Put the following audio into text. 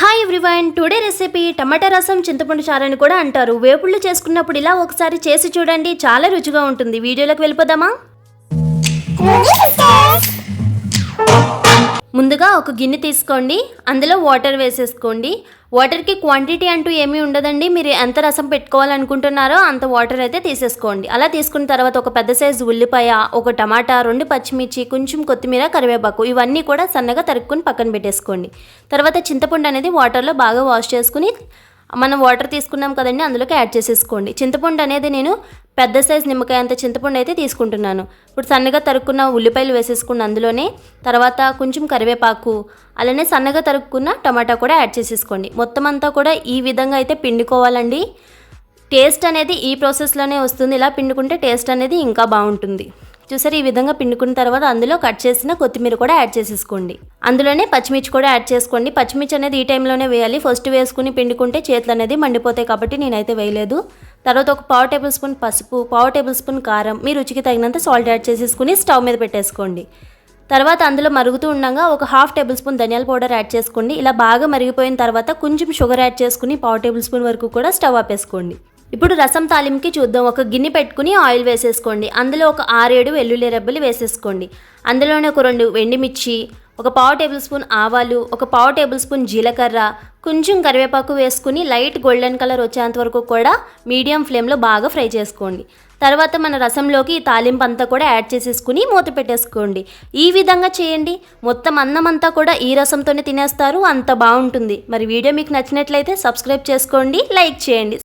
Hi everyone today recipe tomato rasam చింతపండు చారని అని కూడా అంటారు. వేపుళ్ళు చేసుకున్నప్పుడు ఇలా ఒకసారి చేసి చూడండి చాలా రుచిగా ఉంటుంది. వీడియోలోకి వెళ్ళిపోదామా? ఒక గిన్నె తీసుకోండి అందులో వాటర్ వేసేసుకోండి. వాటర్కి క్వాంటిటీ అంటూ ఏమీ ఉండదండి. మీరు ఎంత రసం పెట్టుకోవాలనుకుంటున్నారో అంత వాటర్ అయితే తీసేసుకోండి. అలా తీసుకున్న తర్వాత ఒక పెద్ద సైజు ఉల్లిపాయ ఒక టమాటా రెండు పచ్చిమిర్చి కొంచెం కొత్తిమీర కరివేపాకు ఇవన్నీ కూడా సన్నగా తరుక్కుని పక్కన పెట్టేసుకోండి. తర్వాత చింతపండు అనేది వాటర్లో బాగా వాష్ చేసుకుని మనం వాటర్ తీసుకున్నాం కదండి అందులోకి యాడ్ చేసేసుకోండి. చింతపండు అనేది నేను పెద్ద సైజ్ నిమ్మకాయ అంత చింతపండు అయితే తీసుకుంటున్నాను. ఇప్పుడు సన్నగా తరుక్కున్న ఉల్లిపాయలు వేసేసుకున్న అందులోనే తర్వాత కొంచెం కరివేపాకు అలానే సన్నగా తరుక్కున్న టమాటా కూడా యాడ్ చేసేసుకోండి. మొత్తం అంతా కూడా ఈ విధంగా అయితే పిండుకోవాలండి. టేస్ట్ అనేది ఈ ప్రాసెస్లోనే వస్తుంది. ఇలా పిండుకుంటే టేస్ట్ అనేది ఇంకా బాగుంటుంది. చూసారు? ఈ విధంగా పిండుకున్న తర్వాత అందులో కట్ చేసిన కొత్తిమీర కూడా యాడ్ చేసేసుకోండి. అందులోనే పచ్చిమిర్చి కూడా యాడ్ చేసుకోండి. పచ్చిమిర్చి అనేది ఈ టైంలోనే వేయాలి. ఫస్ట్ వేసుకుని పిండుకుంటే చేతులు అనేది మండిపోతాయి కాబట్టి నేనైతే వేయలేదు. తర్వాత ఒక పావు టేబుల్ స్పూన్ పసుపు పావు టేబుల్ స్పూన్ కారం మీ రుచికి తగినంత సాల్ట్ యాడ్ చేసేసుకుని స్టవ్ మీద పెట్టేసుకోండి. తర్వాత అందులో మరుగుతూ ఉండగా ఒక హాఫ్ టేబుల్ స్పూన్ ధనియాల పౌడర్ యాడ్ చేసుకోండి. ఇలా బాగా మరిగిపోయిన తర్వాత కొంచెం షుగర్ యాడ్ చేసుకుని పావు టేబుల్ స్పూన్ వరకు కూడా స్టవ్ ఆపేసుకోండి. ఇప్పుడు రసం తాలింపుకి చూద్దాం. ఒక గిన్నె పెట్టుకుని ఆయిల్ వేసేసుకోండి. అందులో ఒక ఆరేడు వెల్లుల్లి రెబ్బలు వేసేసుకోండి. అందులోనే ఒక రెండు వెండిమిర్చి ఒక పావు టేబుల్ స్పూన్ ఆవాలు ఒక పావు టేబుల్ స్పూన్ జీలకర్ర కొంచెం కరివేపాకు వేసుకుని లైట్ గోల్డెన్ కలర్ వచ్చేంత వరకు కూడా మీడియం ఫ్లేమ్లో బాగా ఫ్రై చేసుకోండి. తర్వాత మన రసంలోకి ఈ తాలింపు అంతా కూడా యాడ్ చేసేసుకుని మూత పెట్టేసుకోండి. ఈ విధంగా చేయండి. మొత్తం అన్నం అంతా కూడా ఈ రసంతోనే తినేస్తారు. అంత బాగుంటుంది. మరి వీడియో మీకు నచ్చినట్లయితే సబ్స్క్రైబ్ చేసుకోండి లైక్ చేయండి.